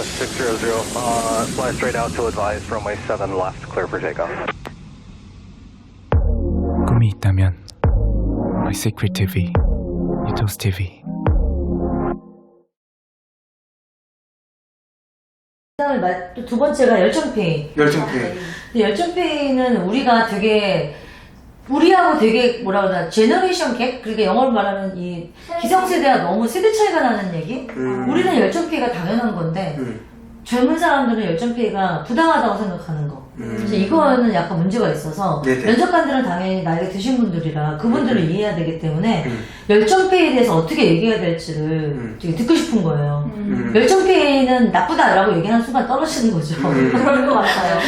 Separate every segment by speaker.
Speaker 1: Southwest 600, uh, fly straight out to advise runway 7 left, clear for takeoff.
Speaker 2: 꿈이 있다면 My Secret TV, 유토스 TV.
Speaker 3: 또두 번째가 열정페이.
Speaker 4: 열정페이.
Speaker 3: 근데 열정페이는 우리가 되게 우리하고 되게 뭐라 그러나 제너레이션 갭 그러니까 영어로 말하면 이 기성세대와 너무 세대 차이가 나는 얘기.
Speaker 4: 음.
Speaker 3: 우리는 열정페이가 당연한 건데
Speaker 4: 음.
Speaker 3: 젊은 사람들은 열정페이가 부당하다고 생각하는 거.
Speaker 4: 음.
Speaker 3: 그래서 이거는 약간 문제가 있어서
Speaker 4: 네네.
Speaker 3: 면접관들은 당연히 나이가 드신 분들이라 그분들을
Speaker 4: 음.
Speaker 3: 이해해야 되기 때문에
Speaker 4: 음.
Speaker 3: 열정페이에 대해서 어떻게 얘기해야 될지를
Speaker 4: 음.
Speaker 3: 되게 듣고 싶은 거예요.
Speaker 4: 음.
Speaker 3: 열정페이는 나쁘다라고 얘기하는 순간 떨어지는 거죠.
Speaker 4: 음.
Speaker 3: 그럴 것 같아요.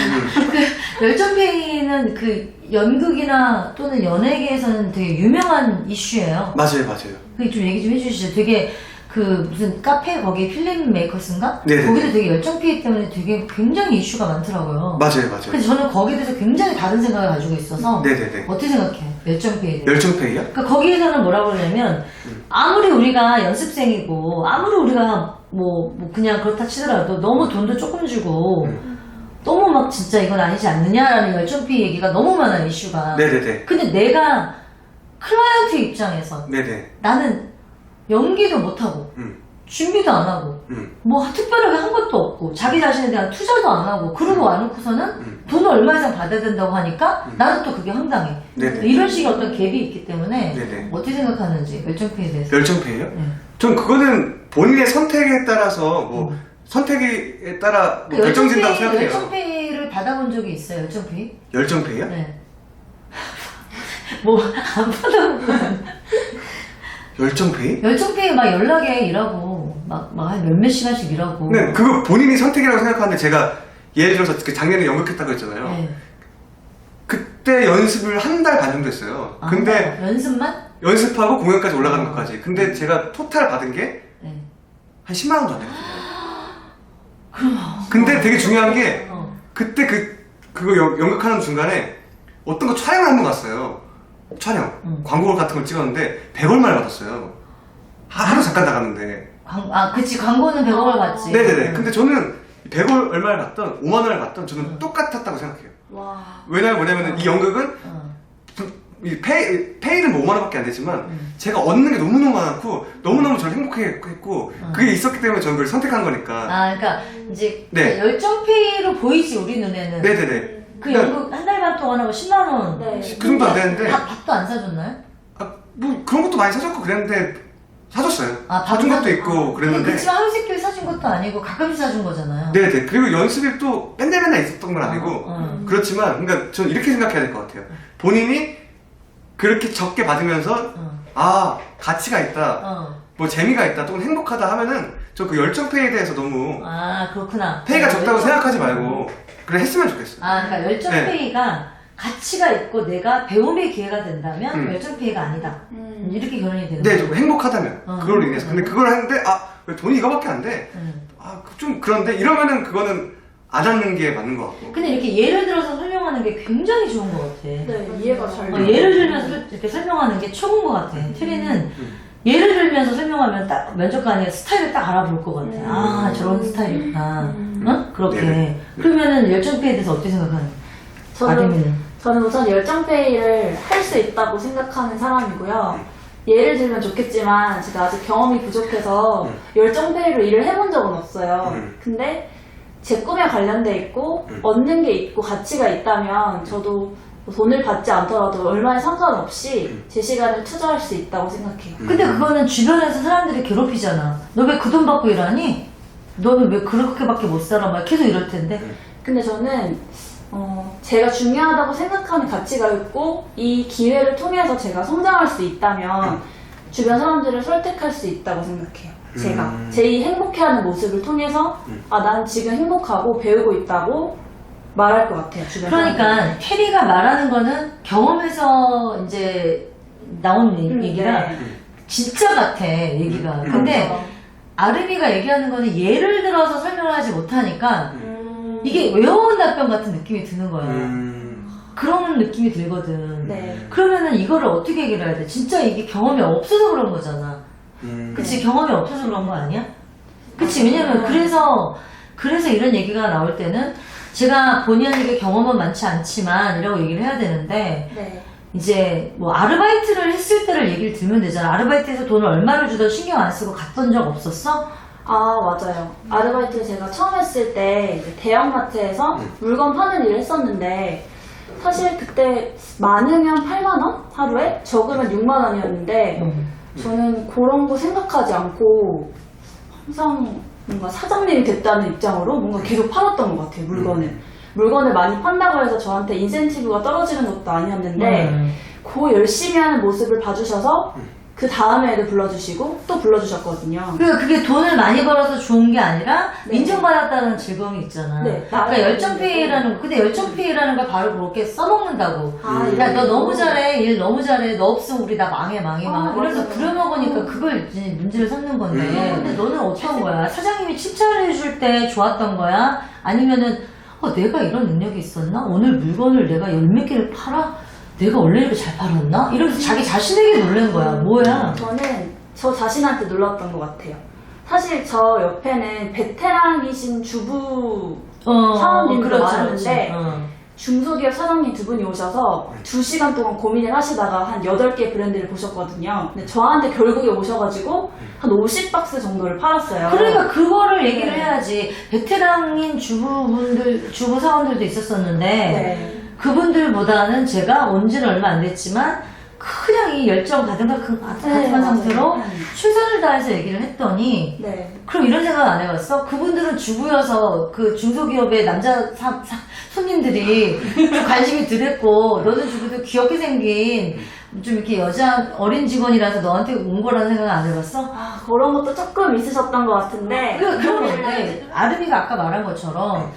Speaker 3: 그 열정페이는 그 연극이나 또는 연예계에서는 되게 유명한 이슈예요.
Speaker 4: 맞아요, 맞아요.
Speaker 3: 그게 좀 얘기 좀 해주시죠. 되게 그 무슨 카페 거기 필름 메이커스인가?
Speaker 4: 네네네.
Speaker 3: 거기도 되게 열정페이 때문에 되게 굉장히 이슈가 많더라고요.
Speaker 4: 맞아요, 맞아요.
Speaker 3: 근데 저는 거기에 대해서 굉장히 다른 생각을 가지고 있어서
Speaker 4: 네네네.
Speaker 3: 어떻게 생각해? 열정페이에 대해서.
Speaker 4: 열정페이요?
Speaker 3: 그러니까 거기에서는 뭐라고 그러냐면 아무리 우리가 연습생이고 아무리 우리가 뭐, 뭐 그냥 그렇다 치더라도 너무 돈도 조금 주고 너무 막 진짜 이건 아니지 않느냐라는 열정페이 얘기가 너무 많아 이슈가
Speaker 4: 네네네.
Speaker 3: 근데 내가 클라이언트 입장에서
Speaker 4: 네네.
Speaker 3: 나는 연기도 못하고
Speaker 4: 음.
Speaker 3: 준비도 안 하고
Speaker 4: 음.
Speaker 3: 뭐 특별하게 한 것도 없고 자기 자신에 대한 투자도 안 하고 그러고 와놓고서는
Speaker 4: 음.
Speaker 3: 돈을 얼마 이상 받아야 된다고 하니까 나는 또 그게 황당해
Speaker 4: 네네.
Speaker 3: 이런 식의 어떤 갭이 있기 때문에
Speaker 4: 네네.
Speaker 3: 어떻게 생각하는지 열정페이에 대해서
Speaker 4: 열정페이요?
Speaker 3: 네.
Speaker 4: 전 그거는 본인의 선택에 따라서 뭐
Speaker 3: 음.
Speaker 4: 선택에 따라
Speaker 3: 뭐그 열정페이,
Speaker 4: 생각해요.
Speaker 3: 열정페이를 받아본 적이 있어요 열정페이?
Speaker 4: 열정페이요?
Speaker 3: 네. 뭐 안 받아본 건
Speaker 4: 열정페이?
Speaker 3: 열정페이 막 연락에 일하고 막막한 몇몇 시간씩 일하고
Speaker 4: 네, 그거 본인이 선택이라고 생각하는데 제가 예를 들어서 그 작년에 연극했다고 했잖아요.
Speaker 3: 네.
Speaker 4: 그때 연습을 한 달 반 정도 했어요.
Speaker 3: 아,
Speaker 4: 근데
Speaker 3: 연습만?
Speaker 4: 연습하고 공연까지 올라가는
Speaker 3: 어.
Speaker 4: 것까지. 근데 제가 토탈 받은 게 한
Speaker 3: 네.
Speaker 4: 10만 원도 안 됐거든요. 근데 되게 중요한 게
Speaker 3: 어.
Speaker 4: 그때 그 그거 연, 연극하는 중간에 어떤 거 촬영을 한 번 갔어요. 촬영
Speaker 3: 음.
Speaker 4: 광고 같은 걸 찍었는데 100얼마를 받았어요. 하- 하루 잠깐 나갔는데.
Speaker 3: 광, 아 그치 광고는 100억을 받지
Speaker 4: 네네네.
Speaker 3: 음.
Speaker 4: 근데 저는 100월 얼마를 받던 5만 원을 받던 저는
Speaker 3: 음.
Speaker 4: 똑같았다고 생각해요.
Speaker 5: 와.
Speaker 4: 왜냐면 뭐냐면 이 연극은
Speaker 3: 어.
Speaker 4: 이 페이, 페이는 뭐 5만 원밖에 안 되지만
Speaker 3: 음.
Speaker 4: 제가 얻는 게 너무너무 많고 너무너무 저를 행복했고
Speaker 3: 음.
Speaker 4: 그게 있었기 때문에 저는 그걸 선택한 거니까
Speaker 3: 아 그러니까 이제
Speaker 4: 네.
Speaker 3: 그 열정페이로 보이지 우리 눈에는
Speaker 4: 네네네
Speaker 3: 그 연극 한 달반 동안 하고 10만 원.
Speaker 5: 네.
Speaker 4: 그 정도 안 되는데.
Speaker 3: 밥, 밥도 안 사줬나요?
Speaker 4: 아, 뭐 그런 것도 많이 사줬고 그랬는데 사줬어요.
Speaker 3: 아,
Speaker 4: 사준
Speaker 3: 밥은
Speaker 4: 것도 있고 그랬는데.
Speaker 3: 그치만 하루 세끼 사준 것도 아니고 가끔씩 사준 거잖아요.
Speaker 4: 네네. 그리고 연습이 또 맨날 맨날 있었던 건 아니고
Speaker 3: 어, 어.
Speaker 4: 그렇지만 그러니까 저는 이렇게 생각해야 될 것 같아요. 본인이 그렇게 적게 받으면서
Speaker 3: 어.
Speaker 4: 아 가치가 있다.
Speaker 3: 어.
Speaker 4: 뭐 재미가 있다. 또는 행복하다 하면은 저 그 열정 페이에 대해서 너무
Speaker 3: 아 그렇구나
Speaker 4: 페이가 적다고
Speaker 3: 열정-
Speaker 4: 생각하지 말고 그래 했으면 좋겠어요.
Speaker 3: 아 그러니까 열정페이가 가치가 있고 내가 배움의 기회가 된다면
Speaker 4: 음.
Speaker 3: 열정 페이가 아니다
Speaker 5: 음.
Speaker 3: 이렇게 결론이 되는
Speaker 4: 네,
Speaker 3: 거죠
Speaker 4: 좀 행복하다면
Speaker 3: 어.
Speaker 4: 그걸로 인해서. 근데 그걸 하는데 아, 왜 돈이 이거밖에 안 돼?
Speaker 3: 음.
Speaker 4: 아, 좀 그런데 이러면은 그거는 안 하는 게 맞는 것 같고.
Speaker 3: 근데 이렇게 예를 들어서 설명하는 게 굉장히 좋은 것 같아
Speaker 5: 네, 이해가 잘
Speaker 3: 어,
Speaker 5: 돼요.
Speaker 3: 예를 들면서 이렇게 설명하는 게 최고인 것 같아. 트리는 예를 들면서 설명하면 딱 면접관이 스타일을 딱 알아볼 것 같아.
Speaker 5: 음.
Speaker 3: 아 저런 스타일이구나.
Speaker 5: 음.
Speaker 3: 어? 그렇게.
Speaker 4: 네네.
Speaker 3: 그러면은 열정페이에 대해서 어떻게 생각하는?
Speaker 5: 저는, 저는 우선 열정페이를 할 수 있다고 생각하는 사람이고요. 예를 들면 좋겠지만 제가 아직 경험이 부족해서
Speaker 4: 음.
Speaker 5: 열정페이로 일을 해본 적은 없어요.
Speaker 4: 음.
Speaker 5: 근데 제 꿈에 관련돼 있고
Speaker 4: 음.
Speaker 5: 얻는 게 있고 가치가 있다면 저도 뭐 돈을 받지 않더라도 얼마에 상관없이
Speaker 4: 음.
Speaker 5: 제 시간을 투자할 수 있다고 생각해요.
Speaker 3: 근데 그거는 주변에서 사람들이 괴롭히잖아. 너 왜 그 돈 받고 일하니? 너는 왜 그렇게밖에 못 살아? 막 계속 이럴 텐데.
Speaker 5: 근데 저는 어, 제가 중요하다고 생각하는 가치가 있고 이 기회를 통해서 제가 성장할 수 있다면 주변 사람들을 설득할 수 있다고 생각해요. 제가
Speaker 4: 음.
Speaker 5: 제 이 행복해하는 모습을 통해서
Speaker 4: 음.
Speaker 5: 아 난 지금 행복하고 배우고 있다고 말할 것 같아요. 주변.
Speaker 3: 그러니까 테리가 말하는 거는 경험에서 이제 나온 얘-
Speaker 5: 음,
Speaker 3: 얘기라
Speaker 5: 네.
Speaker 3: 진짜 같아 얘기가.
Speaker 4: 음.
Speaker 3: 근데
Speaker 5: 그렇죠.
Speaker 3: 아름이가 얘기하는 거는 예를 들어서 설명을 하지 못하니까
Speaker 5: 음,
Speaker 3: 이게 외워온 답변 같은 느낌이 드는 거야.
Speaker 4: 음.
Speaker 3: 그런 느낌이 들거든.
Speaker 5: 네.
Speaker 3: 그러면은 이거를 어떻게 얘기를 해야 돼? 진짜 이게 경험이 없어서 그런 거잖아.
Speaker 4: 음.
Speaker 3: 그치? 경험이 없어서 그런 거 아니야? 그치? 왜냐면 그래서 그래서 이런 얘기가 나올 때는 제가 본의 아니게 경험은 많지 않지만 이라고 얘기를 해야 되는데
Speaker 5: 네.
Speaker 3: 이제 뭐 아르바이트를 했을 때를 얘기를 들면 되잖아. 아르바이트에서 돈을 얼마를 주던 신경 안 쓰고 갔던 적 없었어?
Speaker 5: 아 맞아요. 아르바이트 제가 처음 했을 때 이제 대형마트에서 물건 파는 일을 했었는데 사실 그때 많으면 8만 원 하루에 적으면 6만 원이었는데
Speaker 3: 음.
Speaker 5: 저는 그런 거 생각하지 않고 항상 뭔가 사장님이 됐다는 입장으로 뭔가 계속 팔았던 것 같아요 물건을 물건을 많이 판다고 해서 저한테 인센티브가 떨어지는 것도 아니었는데
Speaker 3: 음.
Speaker 5: 그 열심히 하는 모습을 봐주셔서 그 다음에도 불러주시고 또 불러주셨거든요.
Speaker 3: 그러니까 그게 돈을 많이 벌어서 좋은 게 아니라
Speaker 5: 네.
Speaker 3: 인정받았다는 즐거움이 있잖아.
Speaker 5: 네,
Speaker 3: 그러니까 열정페이라는 거. 근데 열정페이라는 걸 바로 그렇게 써먹는다고.
Speaker 5: 아,
Speaker 3: 야, 너. 너무 잘해. 일 너무 잘해. 너 없으면 우리 다 망해, 망해,
Speaker 5: 아,
Speaker 3: 망해. 이러면서
Speaker 5: 맞아요.
Speaker 3: 부려먹으니까 그걸 이제 문제를 삼는 건데.
Speaker 4: 음.
Speaker 3: 근데 너는 어떤 거야? 사장님이 칭찬을 해줄 때 좋았던 거야? 아니면은, 어, 내가 이런 능력이 있었나? 오늘 물건을 내가 열 몇 개를 팔아? 내가 원래 이렇게 잘 팔았나? 이러면서 자기 자신에게 놀란 거야. 뭐야?
Speaker 5: 저는 저 자신한테 놀랐던 것 같아요. 사실 저 옆에는 베테랑이신 주부
Speaker 3: 어,
Speaker 5: 사원님도
Speaker 3: 그렇지,
Speaker 5: 많은데
Speaker 3: 그렇지. 어.
Speaker 5: 중소기업 사장님 두 분이 오셔서 두 시간 동안 고민을 하시다가 한 8개 브랜드를 보셨거든요. 근데 저한테 결국에 오셔가지고 한 50박스 정도를 팔았어요.
Speaker 3: 그러니까 그거를 얘기를
Speaker 5: 네.
Speaker 3: 해야지. 베테랑인 주부분들, 주부 사원들도 있었었는데,
Speaker 5: 네.
Speaker 3: 그분들보다는 제가 온 지는 얼마 안 됐지만, 그냥 이 열정 가득한, 가득한
Speaker 5: 네, 맞아요.
Speaker 3: 상태로
Speaker 5: 네.
Speaker 3: 최선을 다해서 얘기를 했더니,
Speaker 5: 네.
Speaker 3: 그럼 이런 생각 안 해봤어? 그분들은 주부여서 그 중소기업의 남자 사- 사- 손님들이 좀 관심이 덜했고, 너는 주부도 귀엽게 생긴, 좀 이렇게 여자 어린 직원이라서 너한테 온 거라는 생각 안 해봤어?
Speaker 5: 아, 그런 것도 조금 있으셨던 것 같은데.
Speaker 3: 그러니까 그런 건데 아름이가 아까 말한 것처럼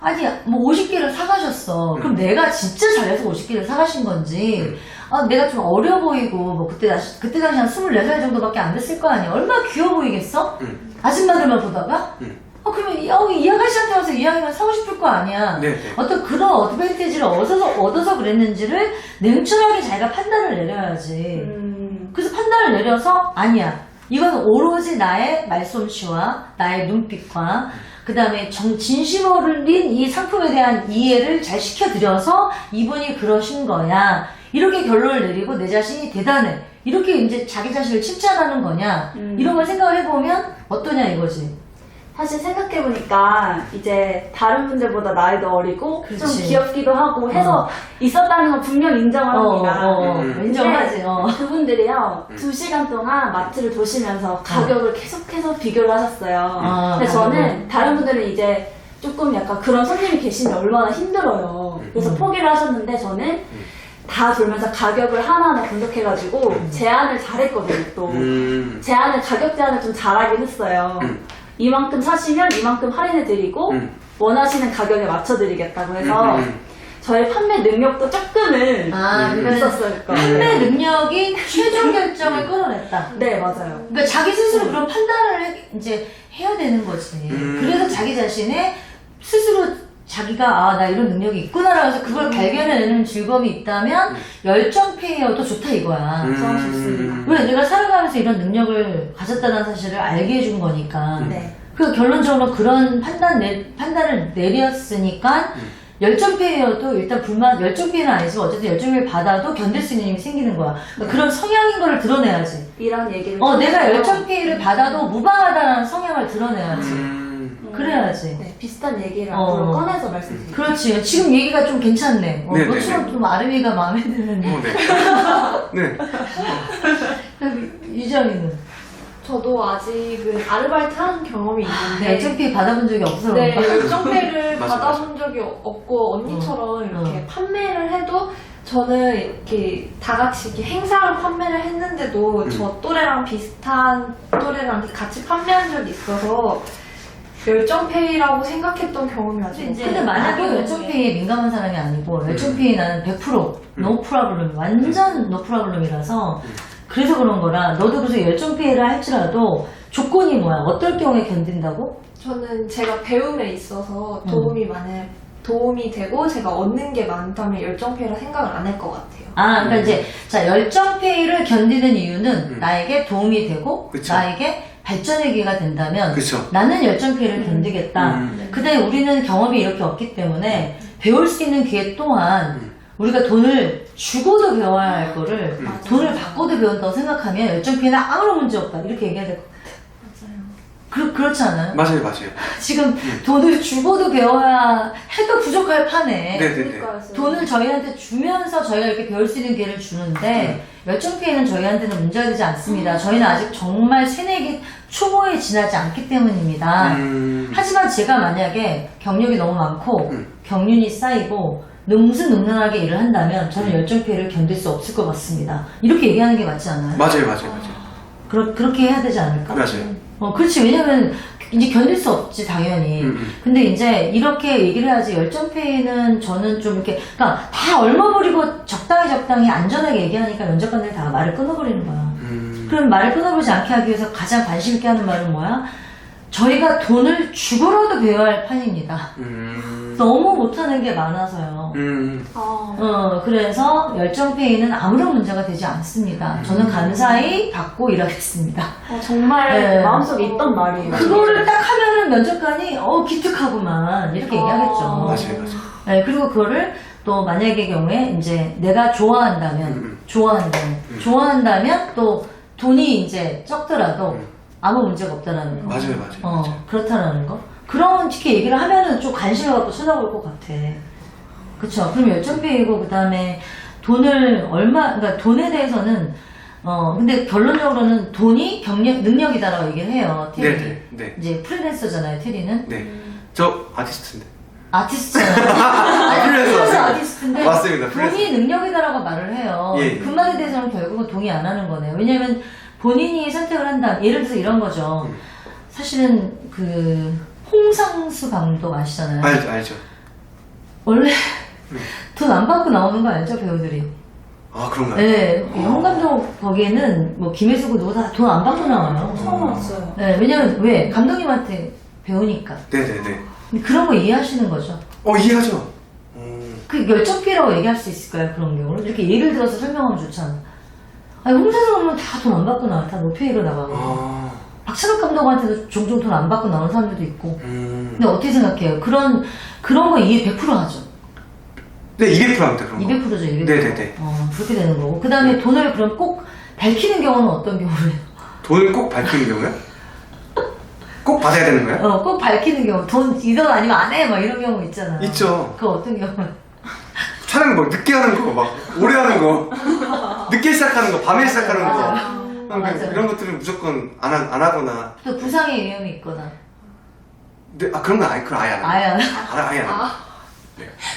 Speaker 3: 아니 뭐 50개를 사가셨어 그럼 내가 진짜 잘해서 50개를 사가신 건지 아, 내가 좀 어려 보이고 뭐 그때 다시 그때 당시 한 24살 정도밖에 안 됐을 거 아니야 얼마나 귀여워 보이겠어?
Speaker 4: 음.
Speaker 3: 아줌마들만 보다가
Speaker 4: 음.
Speaker 3: 어 그러면 이, 어, 이 아가씨한테 와서 이 아이만 사고 싶을 거 아니야
Speaker 4: 네, 네.
Speaker 3: 어떤 그런 어드밴티지를 얻어서, 얻어서 그랬는지를 냉철하게 자기가 판단을 내려야지
Speaker 5: 음,
Speaker 3: 그래서 판단을 내려서 아니야. 이건 오로지 나의 말솜씨와 나의 눈빛과 그 다음에 진심어린 이 상품에 대한 이해를 잘 시켜드려서 이분이 그러신 거야. 이렇게 결론을 내리고 내 자신이 대단해. 이렇게 이제 자기 자신을 칭찬하는 거냐.
Speaker 5: 음.
Speaker 3: 이런 걸 생각을 해보면 어떠냐 이거지.
Speaker 5: 사실 생각해보니까 이제 다른 분들보다 나이도 어리고 좀
Speaker 3: 그렇지.
Speaker 5: 귀엽기도 하고 해서 있었다는 건 분명
Speaker 3: 어,
Speaker 5: 인정합니다.
Speaker 3: 어,
Speaker 4: 음.
Speaker 3: 인정하지. 어.
Speaker 5: 그분들이요 두 시간 동안 마트를 도시면서 가격을 계속해서 비교를 하셨어요.
Speaker 3: 아,
Speaker 5: 근데
Speaker 3: 가격을.
Speaker 5: 저는 다른 분들은 이제 조금 약간 그런 손님이 계시면 얼마나 힘들어요. 그래서
Speaker 3: 음.
Speaker 5: 포기를 하셨는데 저는 다 돌면서 가격을 하나하나 분석해가지고 제안을 잘했거든요. 또
Speaker 4: 음.
Speaker 5: 제안을 가격 제안을 좀 잘하긴 했어요.
Speaker 4: 음.
Speaker 5: 이만큼 사시면 이만큼 할인해 드리고
Speaker 4: 음.
Speaker 5: 원하시는 가격에 맞춰 드리겠다고 해서
Speaker 4: 음, 음.
Speaker 5: 저의 판매 능력도 조금은
Speaker 3: 아,
Speaker 4: 음.
Speaker 3: 그러니까
Speaker 5: 있었어요.
Speaker 3: 판매 능력이 최종 결정을 끌어냈다.
Speaker 5: 네 맞아요.
Speaker 3: 그러니까 자기 스스로 그런 판단을 해- 이제 해야 되는 거지.
Speaker 4: 음.
Speaker 3: 그래서 자기 자신의 스스로 자기가 아 나 이런 능력이 있구나라고 해서 그걸 발견해내는 즐거움이 있다면 열정 페이어도 좋다 이거야.
Speaker 4: 음.
Speaker 3: 왜 내가 살아가면서 이런 능력을 가졌다는 사실을 알게 해준 거니까.
Speaker 5: 네.
Speaker 3: 그 결론적으로 그런 판단 내, 판단을 내렸으니까 열정 페이어도 일단 불만 열정 페이는 아니지만 어쨌든 열정 페이 받아도 견딜 수 있는 힘이 생기는 거야. 그러니까 그런 성향인 거를 드러내야지.
Speaker 5: 이런 얘기를
Speaker 3: 어, 내가
Speaker 5: 통해서
Speaker 3: 열정 페이를 받아도 무방하다는 성향을 드러내야지.
Speaker 4: 음.
Speaker 5: 음,
Speaker 3: 그래야지.
Speaker 5: 네, 비슷한 얘기를
Speaker 3: 어.
Speaker 5: 앞으로 꺼내서 말씀드릴게요.
Speaker 3: 그렇지. 지금 얘기가 좀 괜찮네. 어,
Speaker 4: 네,
Speaker 3: 너처럼
Speaker 4: 네, 네.
Speaker 3: 좀 아름이가 마음에 드는
Speaker 4: 어, 네. 네.
Speaker 3: 유정이는
Speaker 6: 저도 아직은 아르바이트 한 경험이 있는데
Speaker 3: 열정 페이 받아본 적이 없어서
Speaker 6: 네,
Speaker 4: 맞아,
Speaker 6: 받아본 적이 없고 언니처럼 이렇게
Speaker 3: 어.
Speaker 6: 판매를 해도 저는 이렇게 다 같이 이렇게 행사로 판매를 했는데도
Speaker 4: 음.
Speaker 6: 저 또래랑 비슷한 또래랑 같이 판매한 적이 있어서 열정페이라고 생각했던 경험이 아직
Speaker 5: 근데 이제.
Speaker 3: 근데 만약에
Speaker 5: 나도
Speaker 3: 열정 페이에 민감한 사람이 아니고 열정 페이 나는 100%노 프라블럼 완전 노 프라블럼이라서 그래서 그런 거라 너도 그래서 열정 페이를 할지라도 조건이 뭐야? 어떨 경우에 견딘다고?
Speaker 6: 저는 제가 배움에 있어서
Speaker 3: 음.
Speaker 6: 도움이 많은 도움이 되고 제가 얻는 게 많다면 열정페이라 생각을 안 할 것 같아요.
Speaker 3: 아, 그러니까 이제 자 열정 페이를 견디는 이유는
Speaker 4: 음.
Speaker 3: 나에게 도움이 되고
Speaker 4: 그쵸.
Speaker 3: 나에게 발전의 기회가 된다면
Speaker 4: 그쵸.
Speaker 3: 나는 열정 피해를 견디겠다.
Speaker 4: 음.
Speaker 3: 그다음에 우리는 경험이 이렇게 없기 때문에 배울 수 있는 기회 또한
Speaker 4: 음.
Speaker 3: 우리가 돈을 주고도 배워야 할 거를
Speaker 4: 음.
Speaker 3: 돈을 받고도 배운다고 생각하면 열정 피해는 아무런 문제 없다. 이렇게 얘기해야 될 것 같아요. 그, 그렇지 않아요?
Speaker 4: 맞아요, 맞아요.
Speaker 3: 지금 돈을 주고도 배워야 해도 부족할 판에
Speaker 4: 네네네.
Speaker 5: 그러니까요.
Speaker 3: 돈을 저희한테 주면서 저희가 이렇게 배울 수 있는 기회를 주는데 열정 피해는 저희한테는 문제가 되지 않습니다. 저희는 아직 정말 새내기 초보에 지나지 않기 때문입니다.
Speaker 4: 음.
Speaker 3: 하지만 제가 만약에 경력이 너무 많고
Speaker 4: 음.
Speaker 3: 경륜이 쌓이고 능수능란하게 일을 한다면 저는 열정 피해를 견딜 수 없을 것 같습니다. 이렇게 얘기하는 게 맞지 않아요?
Speaker 4: 맞아요, 맞아요, 맞아요.
Speaker 3: 그렇게 해야 되지 않을까?
Speaker 4: 맞아요.
Speaker 3: 어, 그렇지. 왜냐면, 이제 견딜 수 없지, 당연히.
Speaker 4: 음, 음.
Speaker 3: 근데 이제 이렇게 얘기를 해야지, 열정페이는 저는 좀 이렇게, 그니까 다 얼마버리고 적당히 적당히 안전하게 얘기하니까 면접관들이 다 말을 끊어버리는 거야.
Speaker 4: 음.
Speaker 3: 그럼 말을 끊어버리지 않게 하기 위해서 가장 관심 있게 하는 말은 뭐야? 저희가 돈을 주고라도 배워야 할 판입니다.
Speaker 4: 음.
Speaker 3: 너무 못하는 게 많아서요.
Speaker 4: 음.
Speaker 5: 아,
Speaker 3: 어, 그래서 열정페이는 아무런 문제가 되지 않습니다. 저는 감사히 받고 일하겠습니다.
Speaker 5: 어, 정말
Speaker 3: 네.
Speaker 5: 마음속에 있던 말이에요.
Speaker 3: 그거를 딱 하면은 면접관이 어 기특하구만 이렇게
Speaker 5: 어.
Speaker 3: 얘기하겠죠.
Speaker 4: 맞아요, 맞아요.
Speaker 3: 네, 그리고 그거를 또 만약의 경우에 이제 내가 좋아한다면
Speaker 4: 음, 음.
Speaker 3: 좋아한다면
Speaker 4: 음.
Speaker 3: 좋아한다면 또 돈이 이제 적더라도
Speaker 4: 음.
Speaker 3: 아무 문제가 없다라는 거.
Speaker 4: 맞아요, 맞아요,
Speaker 3: 어,
Speaker 4: 맞아요.
Speaker 3: 그렇다라는 거. 그렇게 얘기를 하면은 좀 관심을 갖고 쳐다볼 것 같아. 그쵸. 그럼 열정페이고, 그 다음에 돈을 얼마, 그러니까 돈에 대해서는, 어, 근데 결론적으로는 돈이 경력, 능력이다라고 얘기를 해요. 테리.
Speaker 4: 네네, 네.
Speaker 3: 이제 프리랜서잖아요, 테리는.
Speaker 4: 네. 저 아티스트인데.
Speaker 3: 아티스트잖아요.
Speaker 4: 아, 프리랜서.
Speaker 3: 아티스트인데.
Speaker 4: 맞습니다,
Speaker 3: 돈이
Speaker 4: 프리랜서.
Speaker 3: 능력이다라고 말을 해요.
Speaker 4: 예, 예.
Speaker 3: 그 말에 대해서는 결국은 동의 안 하는 거네요. 왜냐면 본인이 선택을 한다. 예를 들어서 이런 거죠.
Speaker 4: 음.
Speaker 3: 사실은 그 홍상수 감독 아시잖아요.
Speaker 4: 알죠, 알죠.
Speaker 3: 원래
Speaker 4: 음.
Speaker 3: 돈안 받고 나오는 거 알죠 배우들이?
Speaker 4: 아, 그런가요?
Speaker 3: 네, 홍 감독 거기에는 뭐 김혜수고 누구 다돈 안 받고 나와요.
Speaker 5: 처음 왔어요.
Speaker 3: 네, 왜냐면 왜 감독님한테 배우니까
Speaker 4: 네네네.
Speaker 3: 근데 그런 거 이해하시는 거죠.
Speaker 4: 어, 이해하죠. 음.
Speaker 3: 그 열정피라고 얘기할 수 있을까요 그런 경우는? 이렇게 예를 들어서 설명하면 좋잖아. 아니 홍사수 감독은 다돈 안 받고 나와, 다 노페이로 나가고.
Speaker 4: 아,
Speaker 3: 박찬욱 감독한테도 종종 돈 안 받고 나오는 사람들도 있고.
Speaker 4: 음.
Speaker 3: 근데 어떻게 생각해요? 그런 그런 거 이해 100% 하죠.
Speaker 4: 네, 200%입니다, 그런 거.
Speaker 3: 200%죠, 200%.
Speaker 4: 네네네.
Speaker 3: 어, 그렇게 되는 거고. 그 다음에 돈을 그럼 꼭 밝히는 경우는 어떤 경우예요?
Speaker 4: 돈을 꼭 밝히는 경우요? 꼭 받아야 되는 거예요?
Speaker 3: 어, 꼭 밝히는 경우. 돈, 이돈 아니면 안 해! 막 이런 경우 있잖아요.
Speaker 4: 있죠.
Speaker 3: 그거 어떤 경우?
Speaker 4: 촬영 막 늦게 하는 거, 막 오래 하는 거, 늦게 시작하는 거, 밤에 시작하는 거.
Speaker 3: 맞아요.
Speaker 4: 그냥
Speaker 3: 맞아요.
Speaker 4: 이런 것들은 무조건 안, 하, 안 하거나.
Speaker 3: 또 부상의 위험이 있거나.
Speaker 4: 네, 아, 그런 건 아예, 그건 아예 안 합니다.
Speaker 3: 아야.
Speaker 4: 아, 아예 안 합니다.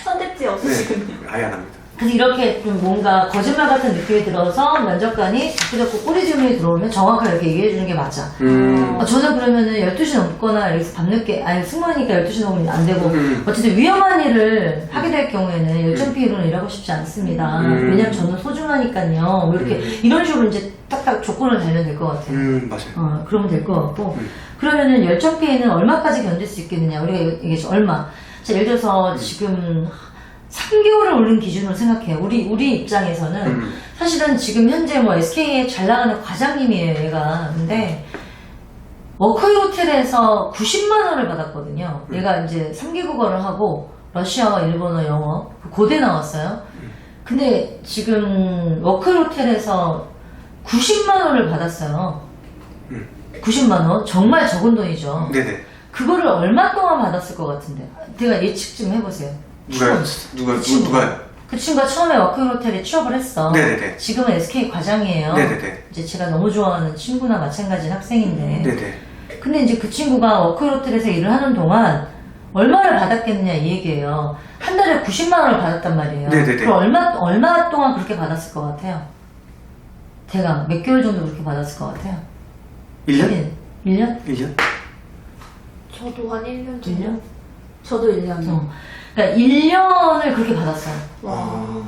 Speaker 5: 선택지
Speaker 4: 네,
Speaker 5: 없으시군요.
Speaker 4: 아예 안 합니다.
Speaker 3: 그래서 이렇게 좀 뭔가 거짓말 같은 느낌이 들어서 면접관이 자꾸 자꾸 꼬리 질문이 들어오면 정확하게 이렇게 얘기해 주는 게 맞아.
Speaker 4: 음.
Speaker 3: 어, 저는 그러면은 12시 넘거나 여기서 밤늦게, 아니, 승무원이니까 12시 넘으면 안 되고,
Speaker 4: 음.
Speaker 3: 어쨌든 위험한 일을 하게 될 경우에는 열정 피해로는 일하고 싶지 않습니다.
Speaker 4: 음.
Speaker 3: 왜냐면 저는 소중하니까요. 뭐 이렇게, 이런 식으로 이제 딱딱 조건을 달면 될 것 같아요.
Speaker 4: 음, 맞아요.
Speaker 3: 어, 그러면 될 것 같고.
Speaker 4: 음.
Speaker 3: 그러면은 열정 피해는 얼마까지 견딜 수 있겠느냐. 우리가 이게 얼마. 자, 예를 들어서 지금 3개월을 오른 기준으로 생각해요. 우리, 우리 입장에서는
Speaker 4: 음.
Speaker 3: 사실은 지금 현재 뭐 SK에 잘 나가는 과장님이에요, 얘가. 근데 워커이 호텔에서 90만 원을 받았거든요. 얘가 이제 3개 국어를 하고 러시아와 일본어, 영어 그 고대 나왔어요. 근데 지금 워커이 호텔에서 90만 원을 받았어요.
Speaker 4: 음.
Speaker 3: 90만 원 정말 적은 돈이죠.
Speaker 4: 네네.
Speaker 3: 그거를 얼마 동안 받았을 것 같은데? 제가 예측 좀 해보세요.
Speaker 4: 누가요? 누가,
Speaker 3: 그
Speaker 4: 누,
Speaker 3: 친구.
Speaker 4: 누가요?
Speaker 3: 그 친구가 처음에 워커이 호텔에 취업을 했어.
Speaker 4: 네네네.
Speaker 3: 지금은 SK 과장이에요.
Speaker 4: 네네네.
Speaker 3: 이제 제가 너무 좋아하는 친구나 마찬가지인 학생인데.
Speaker 4: 네네.
Speaker 3: 근데 이제 그 친구가 워커이 호텔에서 일을 하는 동안 얼마를 받았겠느냐 이 얘기예요. 한 달에 90만 원을 받았단 말이에요.
Speaker 4: 네네네.
Speaker 3: 그럼 얼마 얼마 동안 그렇게 받았을 것 같아요? 대강 몇 개월 정도 그렇게 받았을 것 같아요?
Speaker 4: 1년?
Speaker 3: 1년?
Speaker 4: 1년?
Speaker 6: 저도 한 1년
Speaker 3: 1년?
Speaker 6: 정도.
Speaker 5: 저도 1년이요.
Speaker 3: 어. 그러니까 1년을 그렇게 받았어요.
Speaker 4: 아.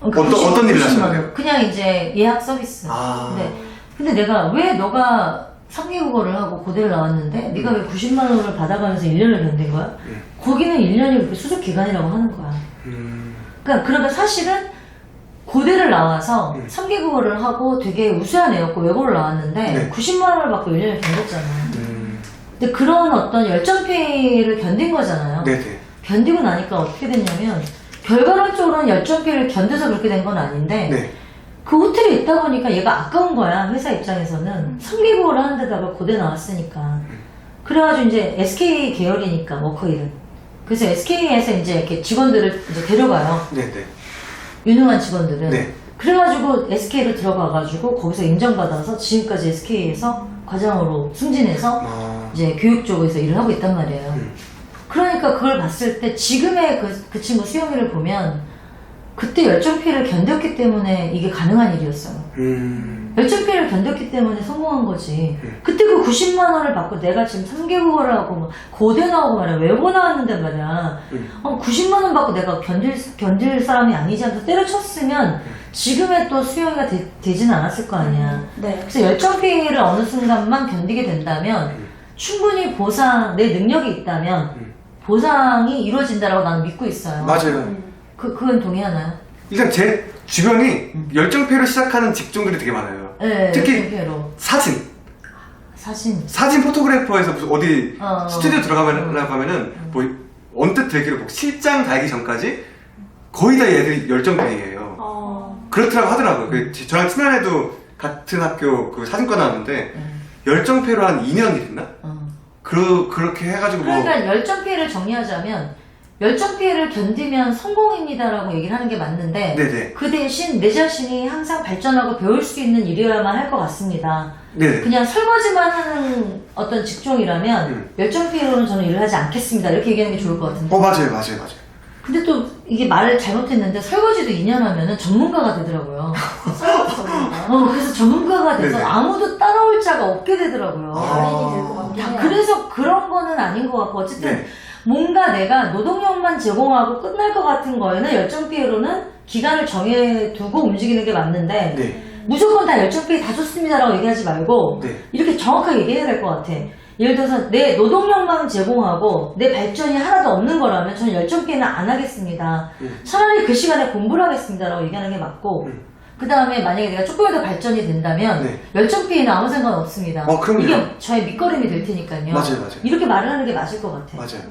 Speaker 3: 그러니까
Speaker 4: 어떤-
Speaker 3: 90
Speaker 4: 어떤 일을
Speaker 3: 90만
Speaker 4: 하셨나요?
Speaker 3: 원. 그냥 이제 예약 서비스.
Speaker 4: 아.
Speaker 3: 근데, 근데 내가 왜 너가 3개 국어를 하고 고대를 나왔는데 네가 왜 90만 원을 받아가면서 1년을 견딘 거야?
Speaker 4: 음.
Speaker 3: 거기는 1년이 그렇게 수습 기간이라고 하는 거야.
Speaker 4: 음.
Speaker 3: 그러니까, 그러니까 사실은 고대를 나와서
Speaker 4: 음.
Speaker 3: 3개국어를 하고 되게 우수한 애였고 외고를 나왔는데
Speaker 4: 네.
Speaker 3: 90만 원을 받고 1년을 견뎠잖아 요.
Speaker 4: 음,
Speaker 3: 근데 그런 어떤 열정 페이를 견딘 거잖아요.
Speaker 4: 네네.
Speaker 3: 견디고 나니까 어떻게 됐냐면 결과론적으로는 열정페이를 견뎌서 그렇게 된 건 아닌데
Speaker 4: 네.
Speaker 3: 그 호텔에 있다 보니까 얘가 아까운 거야 회사 입장에서는 3개국어를 하는 데다가 고대 나왔으니까 그래가지고 이제 SK 계열이니까 워커힐은 그래서 SK에서 이제 이렇게 직원들을 이제 데려가요
Speaker 4: 네네.
Speaker 3: 유능한 직원들은
Speaker 4: 네.
Speaker 3: 그래가지고 SK를 들어가가지고 거기서 인정받아서 지금까지 SK에서 과장으로 승진해서
Speaker 4: 아,
Speaker 3: 이제 교육 쪽에서 일을 하고 있단 말이에요.
Speaker 4: 음.
Speaker 3: 그러니까 그걸 봤을 때 지금의 그, 그 친구 수영이를 보면 그때 열정피해를 견뎠기 때문에 이게 가능한 일이었어요.
Speaker 4: 음,
Speaker 3: 열정피해를 견뎠기 때문에 성공한 거지.
Speaker 4: 음.
Speaker 3: 그때 그 90만 원을 받고 내가 지금 3개국어를 하고 막 고대 나오고 말이야. 외고 나왔는데 말이야.
Speaker 4: 음.
Speaker 3: 어, 90만 원 받고 내가 견딜, 견딜 사람이 아니지 하면서 때려쳤으면 지금의 또 수영이가 되, 되진 않았을 거 아니야.
Speaker 5: 네.
Speaker 3: 그래서 열정피해를 어느 순간만 견디게 된다면
Speaker 4: 음.
Speaker 3: 충분히 보상, 내 능력이 있다면
Speaker 4: 음.
Speaker 3: 보상이 이루어진다라고 나는 믿고 있어요.
Speaker 4: 맞아요.
Speaker 5: 음.
Speaker 3: 그, 그건 동의하나요?
Speaker 4: 일단 제 주변이 열정페이로 시작하는 직종들이 되게 많아요.
Speaker 3: 네,
Speaker 4: 특히
Speaker 3: 열정피해로.
Speaker 4: 사진.
Speaker 3: 사진.
Speaker 4: 사진 포토그래퍼에서 무슨 어디
Speaker 3: 어.
Speaker 4: 스튜디오 들어가면 가면은 뭐 언뜻 되기로 뭐 실장 달기 전까지 거의 다 얘들이 열정페이예요.
Speaker 5: 어,
Speaker 4: 그렇더라고 하더라고요. 그 제- 저랑 친한 애도 같은 학교 그 사진과 나왔는데
Speaker 3: 음.
Speaker 4: 열정페이로 한 2년 일했나?
Speaker 3: 어.
Speaker 4: 그 그렇게 해가지고 뭐
Speaker 3: 그러니까 열정 피해를 정리하자면 열정 피해를 견디면 성공입니다라고 얘기를 하는 게 맞는데
Speaker 4: 네네
Speaker 3: 그 대신 내 자신이 항상 발전하고 배울 수 있는 일이어야만 할 것 같습니다.
Speaker 4: 네네
Speaker 3: 그냥 설거지만 하는 어떤 직종이라면
Speaker 4: 음.
Speaker 3: 열정 피해로는 저는 일을 하지 않겠습니다. 이렇게 얘기하는 게 좋을 것 같은데.
Speaker 4: 어 맞아요 맞아요 맞아요.
Speaker 3: 근데 또 이게 말을 잘못했는데 설거지도 2년 하면은 전문가가 되더라고요. 어, 그래서 전문가가 돼서
Speaker 4: 네네.
Speaker 3: 아무도 따라올 자가 없게 되더라고요.
Speaker 4: 아.
Speaker 5: 연인이 될것
Speaker 3: 야,
Speaker 5: 해요.
Speaker 3: 그래서 그런 거는 아닌 것 같고 어쨌든
Speaker 4: 네.
Speaker 3: 뭔가 내가 노동력만 제공하고 끝날 것 같은 거에는 열정피해로는 기간을 정해두고 움직이는 게 맞는데
Speaker 4: 네.
Speaker 3: 무조건 다 열정피해 다 좋습니다라고 얘기하지 말고
Speaker 4: 네.
Speaker 3: 이렇게 정확하게 얘기해야 될 것 같아. 예를 들어서 내 노동력만 제공하고 내 발전이 하나도 없는 거라면 저는 열정피해는 안 하겠습니다.
Speaker 4: 음.
Speaker 3: 차라리 그 시간에 공부를 하겠습니다라고 얘기하는 게 맞고
Speaker 4: 음.
Speaker 3: 그 다음에 만약에 내가 조금이라도 발전이 된다면
Speaker 4: 네.
Speaker 3: 열정피해는 아무 상관 없습니다.
Speaker 4: 어, 그럼요.
Speaker 3: 이게 저의 밑거름이 될 테니까요.
Speaker 4: 맞아요, 맞아요.
Speaker 3: 이렇게 말을 하는 게 맞을 것 같아.
Speaker 4: 맞아요.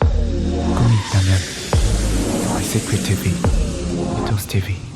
Speaker 2: 꿈이 있다면 Secret TV, 이토스 TV